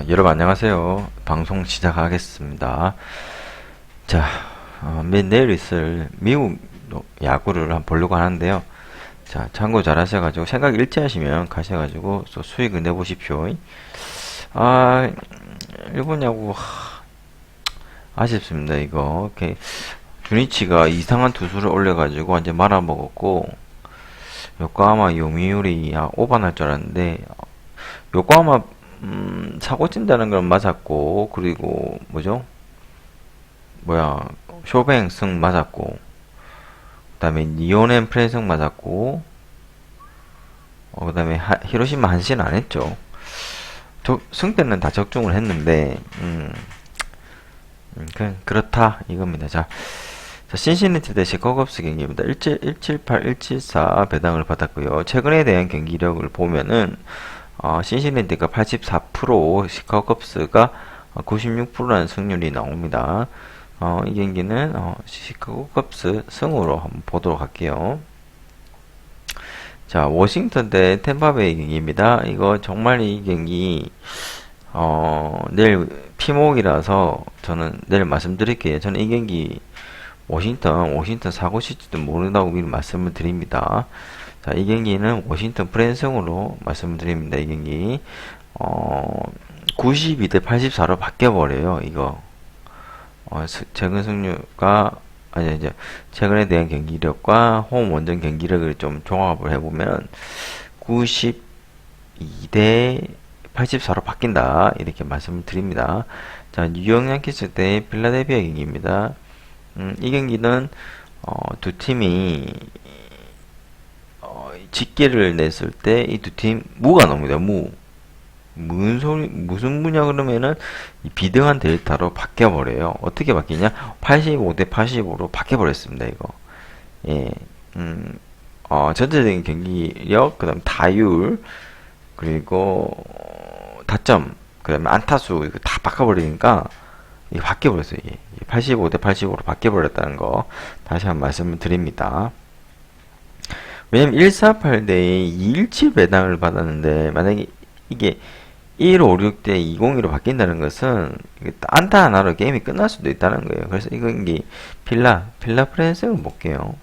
자, 여러분 안녕하세요. 방송 시작하겠습니다. 자, 어, 내일 있을 미국 야구를 한번 보려고 하는데요. 자, 참고 잘 하셔가지고, 생각 일치하시면 가셔가지고, 또 수익을 내보십시오. 아, 일본 야구, 하, 아쉽습니다, 이거. 이렇게, 주니치가 이상한 투수를 올려가지고, 완전 말아먹었고, 요코하마 요미우리, 아, 오반할 줄 알았는데, 요코하마 음, 사고 친다는 건 맞았고, 그리고, 뭐죠? 뭐야, 쇼뱅 승 맞았고, 그 다음에 니온앤 프레 승 맞았고, 어, 그 다음에 히로시마 한신 안 했죠. 저, 승 때는 다 적중을 했는데, 음, 음 그, 그렇다, 이겁니다. 자, 자 신시니티 대 시커급스 경기입니다. 17, 178, 174 배당을 받았고요. 최근에 대한 경기력을 보면은, 어, 신시랜드가 84%, 시카고 컵스가 96%라는 승률이 나옵니다. 어, 이 경기는 어, 시카고 컵스 승으로 한번 보도록 할게요. 자, 워싱턴 대 템바베이 경기입니다. 이거 정말 이 경기 어, 내일 피목이라서 저는 내일 말씀드릴게요. 저는 이 경기 워싱턴, 워싱턴 사고 실지도 모른다고 미리 말씀을 드립니다. 자, 이 경기는 워싱턴 프랜승으로 말씀드립니다. 이 경기. 어, 92대 84로 바뀌어버려요. 이거. 어, 최근 승률과, 아니, 이제, 최근에 대한 경기력과 홈 원정 경기력을 좀 종합을 해보면, 92대 84로 바뀐다. 이렇게 말씀을 드립니다. 자, 뉴욕 양키스 대 필라델피아 경기입니다. 음, 이 경기는, 어, 두 팀이 직계를 냈을 때 이 두 팀 무가 나옵니다. 무. 무슨 소리, 무슨 무냐 그러면은 비등한 델타로 바뀌어 버려요. 어떻게 바뀌냐? 85 대 85로 바뀌어 버렸습니다, 이거. 예, 음, 어, 전체적인 경기력, 그 다음 다율, 그리고 타점, 그 다음에 안타수, 이거 다 바꿔 버리니까, 이게 바뀌어 버렸어요, 이게. 85 대 85로 바뀌어 버렸다는 거, 다시 한 번 말씀을 드립니다. 왜냐면 148대에 217 배당을 받았는데 만약에 이게 156 대 202로 바뀐다는 것은 안타 하나로 게임이 끝날 수도 있다는 거예요. 그래서 이건 이 필라 필라 프랜스를 볼게요.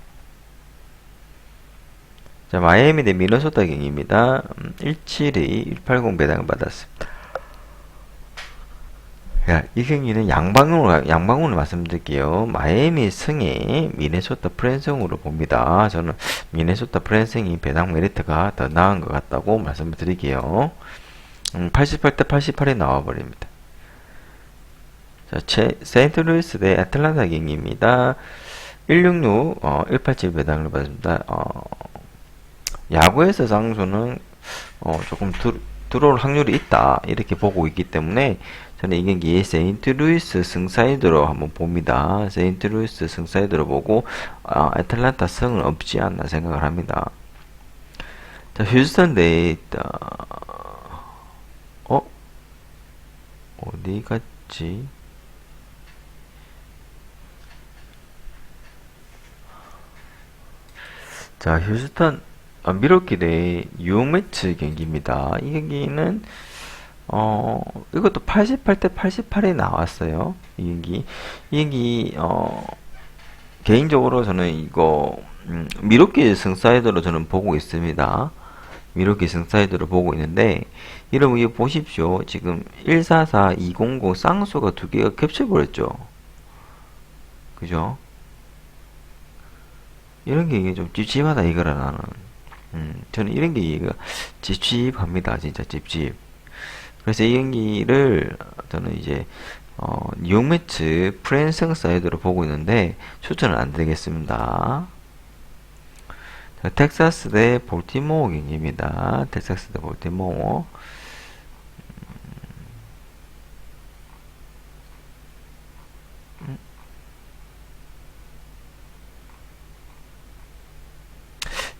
자 마이애미 대 미너소타 경기입니다. 172 180 배당을 받았습니다. 야, 이 경기는 양방으로, 양방으로 말씀드릴게요. 마이애미 승에 미네소타 프랜승으로 봅니다. 저는 미네소타 프랜승이 배당 메리트가 더 나은 것 같다고 말씀을 드릴게요. 음, 88대 88이 나와버립니다. 자, 체, 세인트루이스 대 애틀란타 경기입니다. 166, 어, 187 배당을 받습니다. 어, 야구에서 상수는, 어, 조금 들, 들어올 확률이 있다. 이렇게 보고 있기 때문에, 저는 이 경기 세인트루이스 승사이드로 한번 봅니다. 세인트루이스 승사이드로 보고 아, 애틀란타 승은 없지 않나 생각을 합니다. 자, 휴스턴 데이터 어? 어디 갔지? 자, 휴스턴 아, 미러키 대 유매치 경기입니다. 이 경기는 어, 이것도 88대 88이 나왔어요. 이 경기. 이 경기, 어, 개인적으로 저는 이거, 음, 미로키 승사이드로 저는 보고 있습니다. 미로키 승사이드로 보고 있는데, 여러분 이거 보십시오. 지금 144, 200 쌍수가 두 개가 겹쳐버렸죠. 그죠? 이런 게 이게 좀 찝찝하다 이거라 나는. 음, 저는 이런 게 찝찝합니다. 진짜 찝찝. 그래서 이 경기를 저는 이제 어, 뉴욕 매츠 프랜승 사이드로 보고 있는데 추천은 안 드리겠습니다. 텍사스 대 볼티모어 경기입니다. 텍사스 대 볼티모어.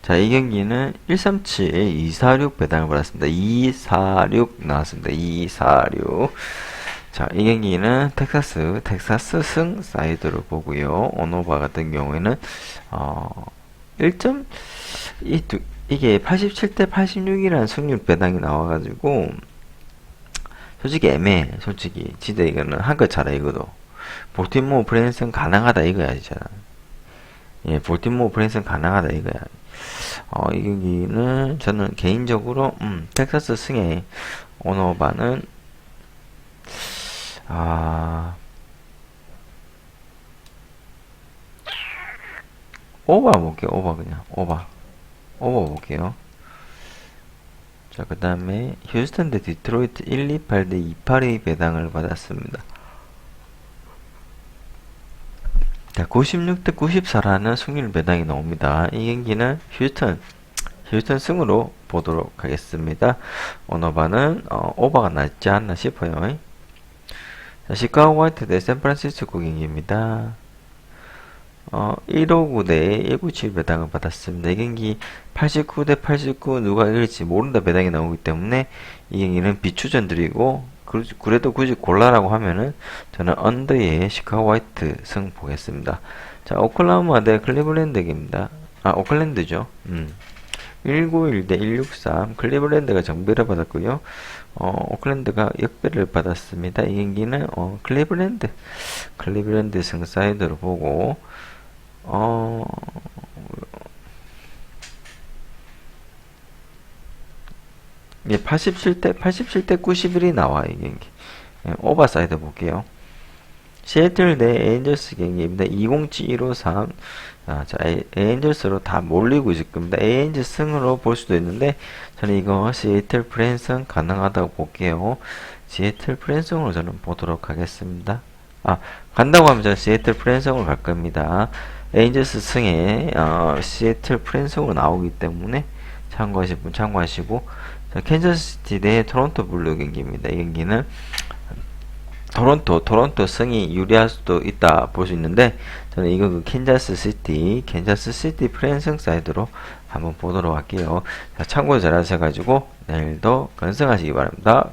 자, 이 경기는 137에 246 배당을 받았습니다. 246 나왔습니다. 246. 자, 이 경기는 텍사스, 텍사스 승 사이드로 보고요. 오노바 같은 경우에는, 어, 1점, 이 두, 이게 87대 86이라는 승률 배당이 나와 가지고, 솔직히 애매해. 솔직히. 진짜 이거는 한끗 차라, 이거도. 볼티모어 브랜슨 가능하다, 이거야, 진짜. 예, 볼티모어 브랜슨 가능하다, 이거야. 어, 이 경기는 저는 개인적으로, 음, 텍사스 승의 오너바는, 아, 오버 볼게요, 오버 그냥. 오버. 오버 볼게요. 자, 그 다음에 휴스턴 대 디트로이트 128 대 28의 배당을 받았습니다. 자, 96대 94라는 승률 배당이 나옵니다. 이 경기는 휴스턴, 휴스턴 승으로 보도록 하겠습니다. 오너바는 어, 오버가 낫지 않나 싶어요. 자, 시카고 화이트 대 샌프란시스코 경기입니다. 어, 159 대 197 배당을 받았습니다. 이 경기 89 대 89 누가 이길지 모른다 배당이 나오기 때문에 이 경기는 비추전들이고 그- 그래도 굳이 골라라고 하면은 저는 언더의 시카고 화이트 승 보겠습니다. 자, 오클라호마 대 클리블랜드입니다. 아, 오클랜드죠. 음. 191 대 163 클리블랜드가 정배를 받았고요. 어, 오클랜드가 역배를 받았습니다. 이 경기는 어, 클리블랜드 클리블랜드 승 사이드로 보고 어, 예, 87대 87대 91이 나와 이 경기. 예, 오버사이드 볼게요. 시애틀 대 에인절스 경기입니다. 207-153. 아, 자, 에, 에인절스로 다 몰리고 있을 겁니다. 에인절스 승으로 볼 수도 있는데, 저는 이거 시애틀 프랜승 가능하다고 볼게요. 시애틀 프랜승으로 저는 보도록 하겠습니다. 아, 간다고 하면 저는 시애틀 프랜승으로 갈 겁니다. 에인절스 승에, 어, 시애틀 프랜승으로 나오기 때문에, 참고하실 분 참고하시고, 자, 캔자스시티 대 토론토 블루 경기입니다. 이 경기는 토론토, 토론토 승이 유리할 수도 있다 볼 수 있는데 저는 이거 그 캔자스 시티, 캔자스 시티 프랜승 사이드로 한번 보도록 할게요. 자, 참고 잘 하셔가지고 내일도 건승하시기 바랍니다.